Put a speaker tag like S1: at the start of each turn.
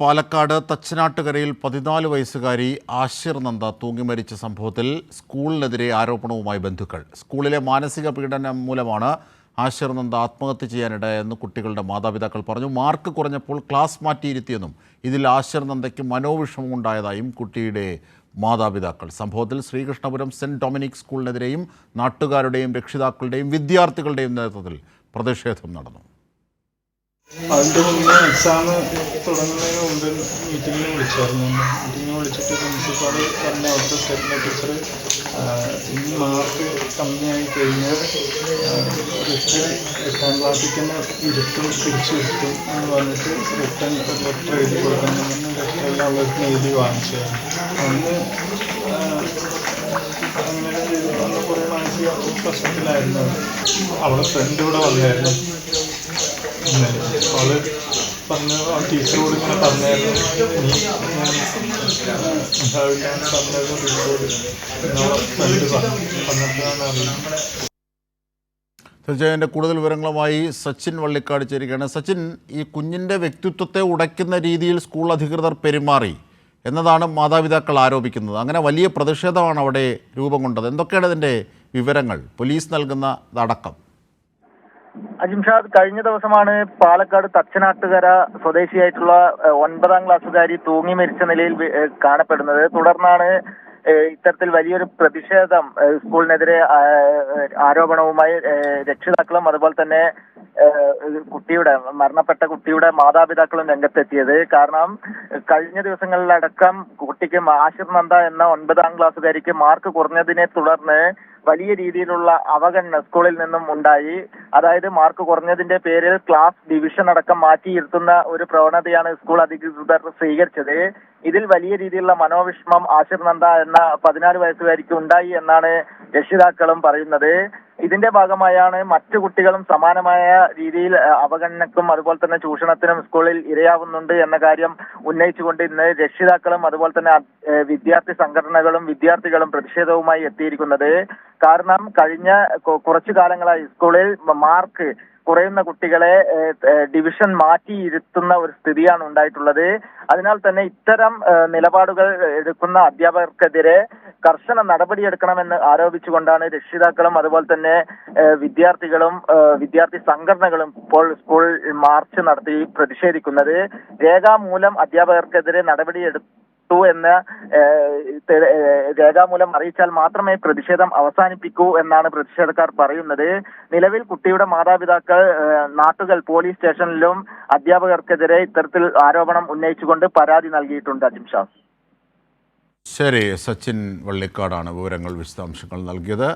S1: പാലക്കാട് തച്ചനാട്ടുകരയിൽ പതിനാല് വയസ്സുകാരി ആശിർ നന്ദ തൂങ്ങി മരിച്ച സംഭവത്തിൽ സ്കൂളിനെതിരെ ആരോപണവുമായി ബന്ധുക്കൾ. സ്കൂളിലെ മാനസിക പീഡനം മൂലമാണ് ആശിർ നന്ദ ആത്മഹത്യ ചെയ്യാനിടയെന്ന് കുട്ടികളുടെ മാതാപിതാക്കൾ പറഞ്ഞു. മാർക്ക് കുറഞ്ഞപ്പോൾ ക്ലാസ് മാറ്റിയിരുത്തിയെന്നും ഇതിൽ ആശിർ നന്ദയ്ക്ക് മനോവിഷമം ഉണ്ടായതായും കുട്ടിയുടെ മാതാപിതാക്കൾ. സംഭവത്തിൽ ശ്രീകൃഷ്ണപുരം സെന്റ് ഡൊമിനിക് സ്കൂളിനെതിരെയും നാട്ടുകാരുടെയും രക്ഷിതാക്കളുടെയും വിദ്യാർത്ഥികളുടെയും നേതൃത്വത്തിൽ പ്രതിഷേധം നടന്നു.
S2: അതിന്റെ മുന്നേ എക്സാം തുടങ്ങുന്നതിന് മുമ്പ് മീറ്റിങ്ങിന് വിളിച്ചായിരുന്നു. മീറ്റിങ്ങിന് വിളിച്ചിട്ട് പ്രിൻസിപ്പാൾ പറഞ്ഞ അവിടുത്തെ സ്റ്റെപ്പിലെ ടീച്ചർ ഈ മാർക്ക് കമ്മിയായി കഴിഞ്ഞാൽ റിട്ടേൺ എട്ടാം ക്ലാസ്സിൽ തന്നെ ഇരുത്തും തിരിച്ചു ഇരുത്തും എന്ന് പറഞ്ഞിട്ട് റിട്ടേൺ ലെറ്റർ എഴുതി കൊടുക്കണമെന്ന് ലെറ്ററെല്ലാം അവർക്ക് എഴുതി വാങ്ങിച്ചു അന്ന് അങ്ങനെ ചെയ്തു അന്ന് കുറേ മാനസിക പ്രശ്നത്തിലായിരുന്നു അവളെ ഫ്രണ്ട് ഇവിടെ വന്നായിരുന്നു. അവൾ പറഞ്ഞു ടീച്ചറോട് ഇങ്ങനെ പറഞ്ഞായിരുന്നു. നീ
S1: തീർച്ചയായും എന്റെ കൂടുതൽ വിവരങ്ങളുമായി സച്ചിൻ വള്ളിക്കാട് ചേരുകയാണ്. സച്ചിൻ ഈ കുഞ്ഞിന്റെ വ്യക്തിത്വത്തെ ഉടയ്ക്കുന്ന രീതിയിൽ സ്കൂൾ അധികൃതർ പെരുമാറി എന്നതാണ് മാതാപിതാക്കൾ ആരോപിക്കുന്നത്. അങ്ങനെ വലിയ പ്രതിഷേധമാണ് അവിടെ രൂപം കൊണ്ടത്. എന്തൊക്കെയാണ് ഇതിന്റെ വിവരങ്ങൾ? പോലീസ് നൽകുന്ന അടക്കം
S3: അജിംഷാദ് കഴിഞ്ഞ ദിവസമാണ് പാലക്കാട് തച്ചനാട്ടുകര സ്വദേശിയായിട്ടുള്ള ഒൻപതാം ക്ലാസ്സുകാരി തൂങ്ങി മരിച്ച നിലയിൽ കാണപ്പെടുന്നത്. തുടർന്നാണ് ഇത്തരത്തിൽ വലിയൊരു പ്രതിഷേധം സ്കൂളിനെതിരെ ആരോപണവുമായി രക്ഷിതാക്കളും അതുപോലെ തന്നെ കുട്ടിയുടെ മരണപ്പെട്ട കുട്ടിയുടെ മാതാപിതാക്കളും രംഗത്തെത്തിയത്. കാരണം കഴിഞ്ഞ ദിവസങ്ങളിലടക്കം കുട്ടിക്ക് ആശിർ നന്ദ എന്ന ഒൻപതാം ക്ലാസ്സുകാരിക്ക് മാർക്ക് കുറഞ്ഞതിനെ തുടർന്ന് വലിയ രീതിയിലുള്ള അവഗണന സ്കൂളിൽ നിന്നും ഉണ്ടായി. അതായത് മാർക്ക് കുറഞ്ഞതിന്റെ പേരിൽ ക്ലാസ് ഡിവിഷൻ അടക്കം മാറ്റിയിരുത്തുന്ന ഒരു പ്രവണതയാണ് സ്കൂൾ അധികൃതർ സ്വീകരിച്ചത്. ഇതിൽ വലിയ രീതിയിലുള്ള മനോവിഷമം ആശിർ നന്ദ എന്ന പതിനാല് വയസ്സുകാരിക്ക് ഉണ്ടായി എന്നാണ് രക്ഷിതാക്കളും പറയുന്നത്. ഇതിന്റെ ഭാഗമായാണ് മറ്റു കുട്ടികളും സമാനമായ രീതിയിൽ അവഗണനക്കും അതുപോലെ തന്നെ ചൂഷണത്തിനും സ്കൂളിൽ ഇരയാവുന്നുണ്ട് എന്ന കാര്യം ഉന്നയിച്ചുകൊണ്ട് ഇന്ന് രക്ഷിതാക്കളും അതുപോലെ തന്നെ വിദ്യാർത്ഥി സംഘടനകളും വിദ്യാർത്ഥികളും പ്രതിഷേധവുമായി എത്തിയിരിക്കുന്നത്. കാരണം കഴിഞ്ഞ കുറച്ചു കാലങ്ങളായി സ്കൂളിൽ മാർക്ക് കുറയുന്ന കുട്ടികളെ ഡിവിഷൻ മാറ്റിയിരുത്തുന്ന ഒരു സ്ഥിതിയാണ് ഉണ്ടായിട്ടുള്ളത്. അതിനാൽ തന്നെ ഇത്തരം നിലപാടുകൾ എടുക്കുന്ന അധ്യാപകർക്കെതിരെ കർശന നടപടിയെടുക്കണമെന്ന് ആരോപിച്ചുകൊണ്ടാണ് രക്ഷിതാക്കളും അതുപോലെ തന്നെ വിദ്യാർത്ഥികളും വിദ്യാർത്ഥി സംഘടനകളും ഇപ്പോൾ സ്കൂൾ മാർച്ച് നടത്തി പ്രതിഷേധിക്കുന്നത്. രേഖാമൂലം അധ്യാപകർക്കെതിരെ നടപടിയെടുത്തു എന്ന് രേഖാമൂലം അറിയിച്ചാൽ മാത്രമേ പ്രതിഷേധം അവസാനിപ്പിക്കൂ എന്നാണ് പ്രതിഷേധക്കാർ പറയുന്നത്. നിലവിൽ കുട്ടിയുടെ മാതാപിതാക്കൾ നാട്ടുകൾ പോലീസ് സ്റ്റേഷനിലും അധ്യാപകർക്കെതിരെ ഇത്തരത്തിൽ ആരോപണം ഉന്നയിച്ചുകൊണ്ട് പരാതി നൽകിയിട്ടുണ്ട് അജിംഷാ
S1: ശരി സച്ചിൻ വള്ളിക്കാടാണ് വിവരങ്ങൾ വിശദാംശങ്ങൾ നൽകിയത്.